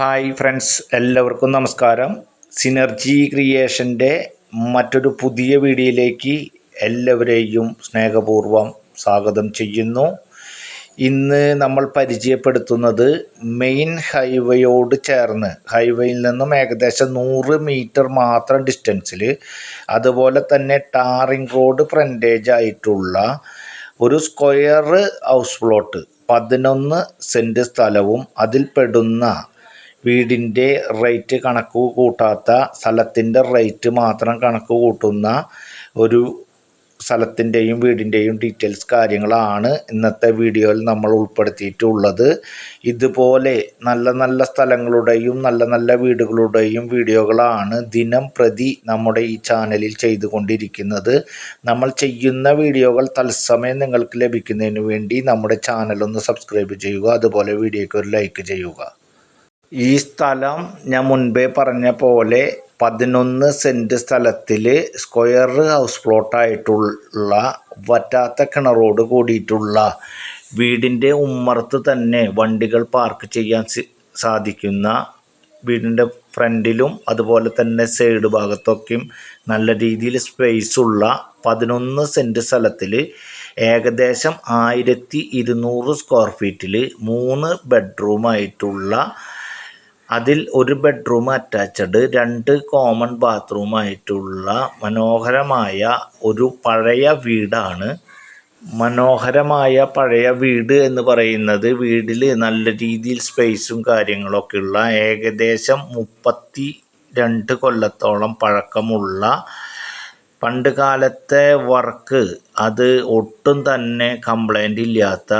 Hi friends എല്ലാവർക്കും നമസ്കാരം. Synergy ക്രിയേഷന്റെ മറ്റൊരു പുതിയ വീഡിയോയിലേക്ക് എല്ലാവരെയും സ്നേഹപൂർവം സ്വാഗതം ചെയ്യുന്നു. ഇന്ന് നമ്മൾ പരിചയപ്പെടുത്തുന്നത് മെയിൻ ഹൈവേയോട് ചേർന്ന് ഹൈവേയിൽ നിന്നും ഏകദേശം നൂറ് മീറ്റർ മാത്രം ഡിസ്റ്റൻസിൽ അതുപോലെ തന്നെ ടാറിംഗ് റോഡ് ഫ്രണ്ടേജ് ആയിട്ടുള്ള ഒരു സ്ക്വയർ ഹൗസ് പ്ലോട്ട് പതിനൊന്ന് സെന്റ് സ്ഥലവും അതിൽ പെടുന്ന വീടിന്റെ റേറ്റ് കണക്ക് കൂട്ടാത്ത സ്ഥലത്തിന്റെ റേറ്റ് മാത്രം കണക്ക് കൂട്ടുന്ന ഒരു സ്ഥലത്തിന്റെയും വീടിന്റെയും ഡീറ്റെയിൽസ് കാര്യങ്ങളാണ് ഇന്നത്തെ വീഡിയോയിൽ നമ്മൾ ഉൾപ്പെടുത്തിയിട്ടുള്ളത്. ഇതുപോലെ നല്ല നല്ല സ്ഥലങ്ങളുടെയും നല്ല നല്ല വീടുകളുടെയും വീഡിയോകളാണ് ദിനം പ്രതി നമ്മുടെ ഈ ചാനലിൽ ചെയ്തുകൊണ്ടിരിക്കുന്നത്. നമ്മൾ ചെയ്യുന്ന വീഡിയോകൾ തത്സമയം നിങ്ങൾക്ക് ലഭിക്കുന്നതിന് വേണ്ടി നമ്മുടെ ചാനൽ ഒന്ന് സബ്സ്ക്രൈബ് ചെയ്യുക അതുപോലെ വീഡിയോയ്ക്ക് ഒരു ലൈക്ക് ചെയ്യുക. ഈ സ്ഥലം ഞാൻ മുൻപേ പറഞ്ഞ പോലെ പതിനൊന്ന് സെന്റ് സ്ഥലത്തിൽ സ്ക്വയർ ഹൗസ് പ്ലോട്ടായിട്ടുള്ള വറ്റാത്ത കിണറോട് കൂടിയിട്ടുള്ള വീടിന്റെ ഉമ്മറത്ത് തന്നെ വണ്ടികൾ പാർക്ക് ചെയ്യാൻ സാധിക്കുന്ന വീടിന്റെ ഫ്രണ്ടിലും അതുപോലെ തന്നെ സൈഡ് ഭാഗത്തൊക്കെയും നല്ല രീതിയിൽ സ്പേസ് ഉള്ള പതിനൊന്ന് സെന്റ് സ്ഥലത്തിൽ ഏകദേശം ആയിരത്തി ഇരുന്നൂറ് സ്ക്വയർ ഫീറ്റിൽ മൂന്ന് ബെഡ്റൂമായിട്ടുള്ള അതിൽ ഒരു ബെഡ്റൂം അറ്റാച്ച്ഡ് രണ്ട് കോമൺ ബാത്റൂമായിട്ടുള്ള മനോഹരമായ ഒരു പഴയ വീടാണ്. മനോഹരമായ പഴയ വീട് എന്ന് പറയുന്നത് വീടിൽ നല്ല രീതിയിൽ സ്പേസും കാര്യങ്ങളൊക്കെ ഉള്ള ഏകദേശം മുപ്പത്തി രണ്ട് കൊല്ലത്തോളം പഴക്കമുള്ള പണ്ട് കാലത്തെ വർക്ക് അത് ഒട്ടും തന്നെ കംപ്ലൈന്റ് ഇല്ലാത്ത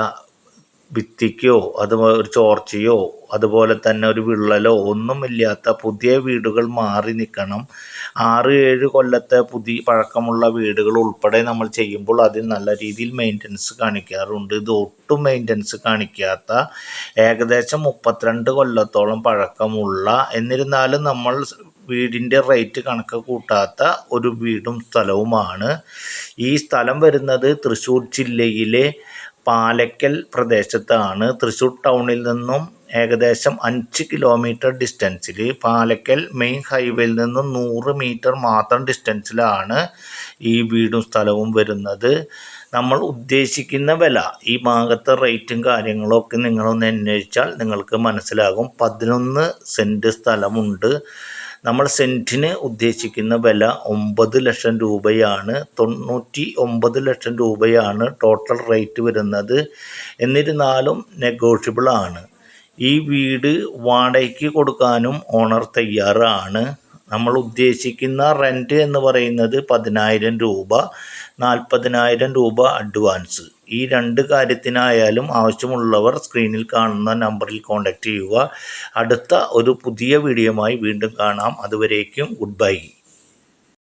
ഭിത്തിക്കോ അതുപോലെ ഒരു ചോർച്ചയോ അതുപോലെ തന്നെ ഒരു വിള്ളലോ ഒന്നുമില്ലാത്ത പുതിയ വീടുകൾ മാറി നിൽക്കണം. ആറ് ഏഴ് കൊല്ലത്തെ പുതിയ പഴക്കമുള്ള വീടുകൾ ഉൾപ്പെടെ നമ്മൾ ചെയ്യുമ്പോൾ അതിൽ നല്ല രീതിയിൽ മെയിന്റനൻസ് കാണിക്കാറുണ്ട്. ഇത് ഒട്ടും മെയിന്റനൻസ് കാണിക്കാത്ത ഏകദേശം മുപ്പത്തിരണ്ട് കൊല്ലത്തോളം പഴക്കമുള്ള എന്നിരുന്നാലും നമ്മൾ വീടിന്റെ റേറ്റ് കണക്ക് കൂട്ടാത്ത ഒരു വീടും സ്ഥലവുമാണ്. ഈ സ്ഥലം വരുന്നത് തൃശ്ശൂർ ജില്ലയിലെ പാലക്കൽ പ്രദേശത്താണ്. തൃശ്ശൂർ ടൗണിൽ നിന്നും ഏകദേശം അഞ്ച് കിലോമീറ്റർ ഡിസ്റ്റൻസിൽ പാലക്കൽ മെയിൻ ഹൈവേയിൽ നിന്നും നൂറ് മീറ്റർ മാത്രം ഡിസ്റ്റൻസിലാണ് ഈ വീടും സ്ഥലവും വരുന്നത്. നമ്മൾ ഉദ്ദേശിക്കുന്ന വില ഈ ഭാഗത്തെ റേറ്റും കാര്യങ്ങളൊക്കെ നിങ്ങളൊന്ന് അന്വേഷിച്ചാൽ നിങ്ങൾക്ക് മനസ്സിലാകും. പതിനൊന്ന് സെന്റ് സ്ഥലമുണ്ട്. നമ്മൾ സെന്റിന് ഉദ്ദേശിക്കുന്ന വില ഒമ്പത് ലക്ഷം രൂപയാണ്. തൊണ്ണൂറ്റി ഒമ്പത് ലക്ഷം രൂപയാണ് ടോട്ടൽ റേറ്റ് വരുന്നത്. എന്നിരുന്നാലും നെഗോഷ്യബിൾ ആണ്. ഈ വീട് വാടകയ്ക്ക് കൊടുക്കാനും ഓണർ തയ്യാറാണ്. നമ്മൾ ഉദ്ദേശിക്കുന്ന റെന്റ് എന്ന് പറയുന്നത് പതിനായിരം രൂപ നാൽപ്പതിനായിരം രൂപ അഡ്വാൻസ് ഈ രണ്ട് കാര്യത്തിനായാലും ആവശ്യമുള്ളവർ സ്ക്രീനിൽ കാണുന്ന നമ്പറിൽ കോൺടാക്റ്റ് ചെയ്യുക. അടുത്ത ഒരു പുതിയ വീഡിയോയുമായി വീണ്ടും കാണാം. അതുവരേക്കും ഗുഡ് ബൈ